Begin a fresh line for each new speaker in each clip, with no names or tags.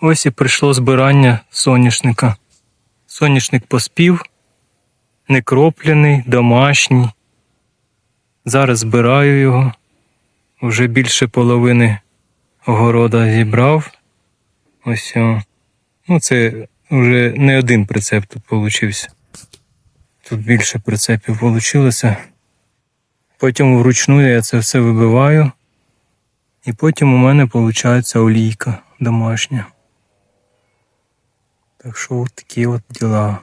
Ось і прийшло збирання соняшника. Соняшник поспів, некроплений, домашній. Зараз збираю його. Вже більше половини огорода зібрав. Ось. О. Ну, це вже не один прицеп тут получився. Тут більше прицепів вийшло. Потім вручну я це все вибиваю. І потім у мене виходить олійка домашня. Так що от такі от діла.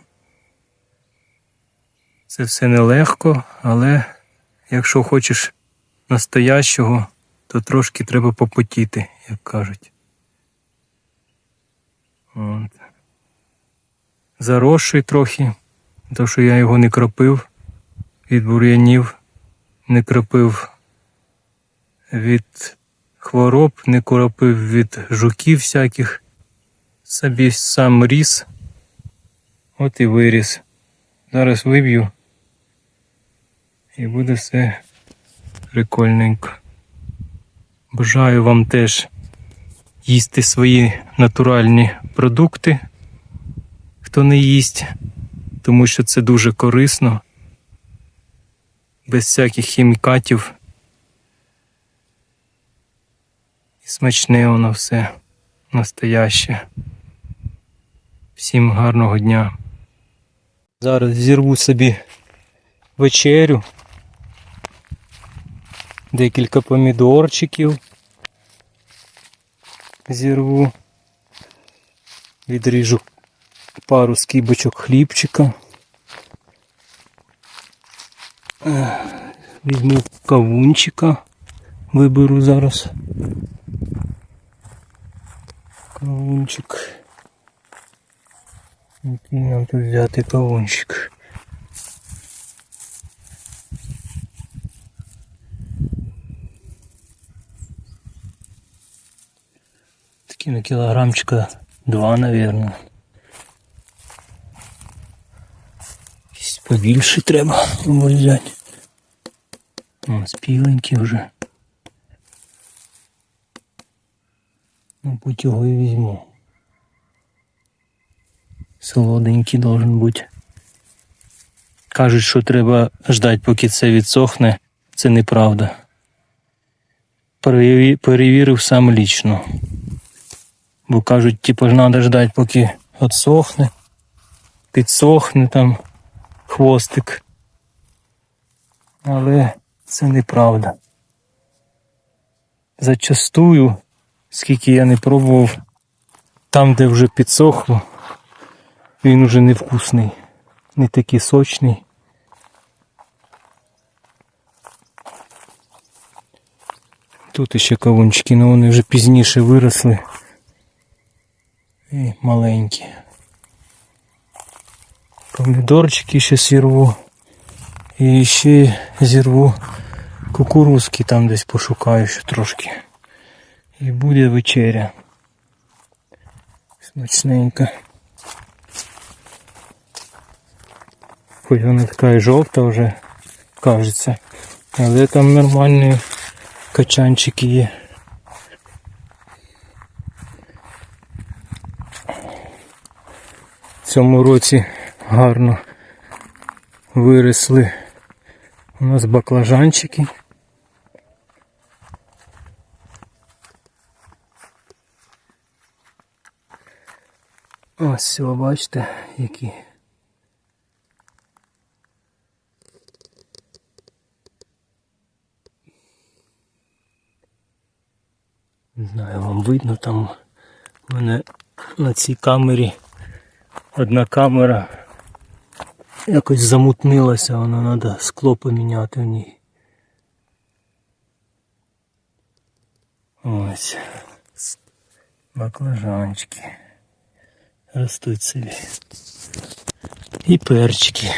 Це все нелегко, але якщо хочеш настоящого, то трошки треба попотіти, як кажуть. От. Заросший трохи, тому що я його не кропив від бур'янів, не кропив від хвороб, не кропив від жуків всяких. Собі сам ріс. От і виріс. Зараз виб'ю. І буде все прикольненько. Бажаю вам теж їсти свої натуральні продукти, хто не їсть, тому що це дуже корисно, без всяких хімікатів. І смачне воно все настояще. Всім гарного дня. Зараз зірву собі вечерю. Декілька помідорчиків. Зірву. Відріжу пару скибочок хлібчика. Візьму кавунчика. Виберу зараз. Кавунчик. Нам тут взяти кавунчик? Такі на кілограмчика два, наверное. Якісь побільше треба мабуть, взяти. О, спіленькі вже. Мабуть, його і візьму. Солоденький должен бути. Кажуть, що треба ждати, поки це відсохне. Це неправда. Перевірив сам лічно. Бо кажуть, типу, ж треба ждати, поки відсохне, підсохне там хвостик. Але це неправда. Зачастую, скільки я не пробував, там, де вже підсохло, він уже невкусний, не такий сочний. Тут ще кавунчики, але вони вже пізніше виросли. І маленькі. Помідорчики ще зірву. І ще зірву кукурузки там десь пошукаю ще трошки. І буде вечеря. Смачненька. Хоч вона така і жовта вже, кажеться. Але там нормальні качанчики є. В цьому році гарно виросли у нас баклажанчики. Ось бачите, які. Не знаю, вам видно там у мене на цій камері одна камера якось замутнилася, вона треба скло поміняти в ній. Ось. Баклажанчики. Ростуть собі. І перчики.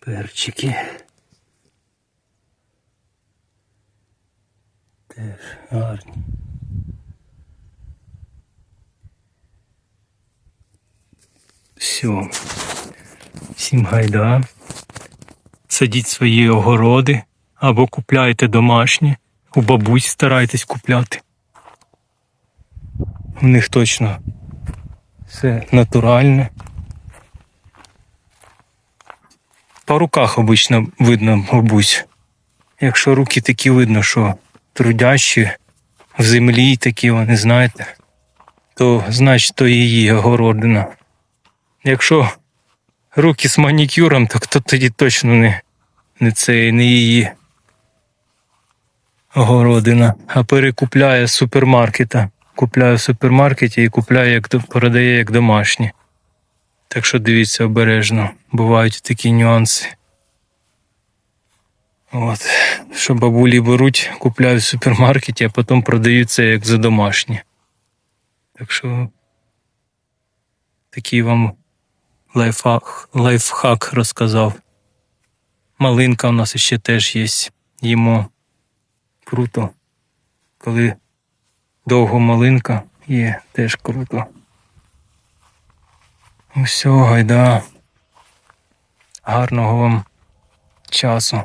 Перчики. Гарні. Все. Всім гайда. Садіть свої огороди. Або купляйте домашні. У бабусь старайтесь купляти. У них точно все натуральне. По руках обично видно бабусь. Якщо руки такі видно, що трудящі в землі такі вони, знаєте, то значить то її огородина. Якщо руки з манікюром, то то тоді точно не, не це, не її огородина, а перекупляє супермаркета. Купляє в супермаркеті і купляє, як продає як домашні. Так що дивіться обережно, бувають такі нюанси. От. Що бабулі беруть, купляють в супермаркеті, а потім продають це як за домашні. Так що такий вам лайфхак, лайфхак розказав. Малинка у нас ще теж є. Їмо круто. Коли довго малинка є, теж круто. Усього, гайда. Гарного вам часу.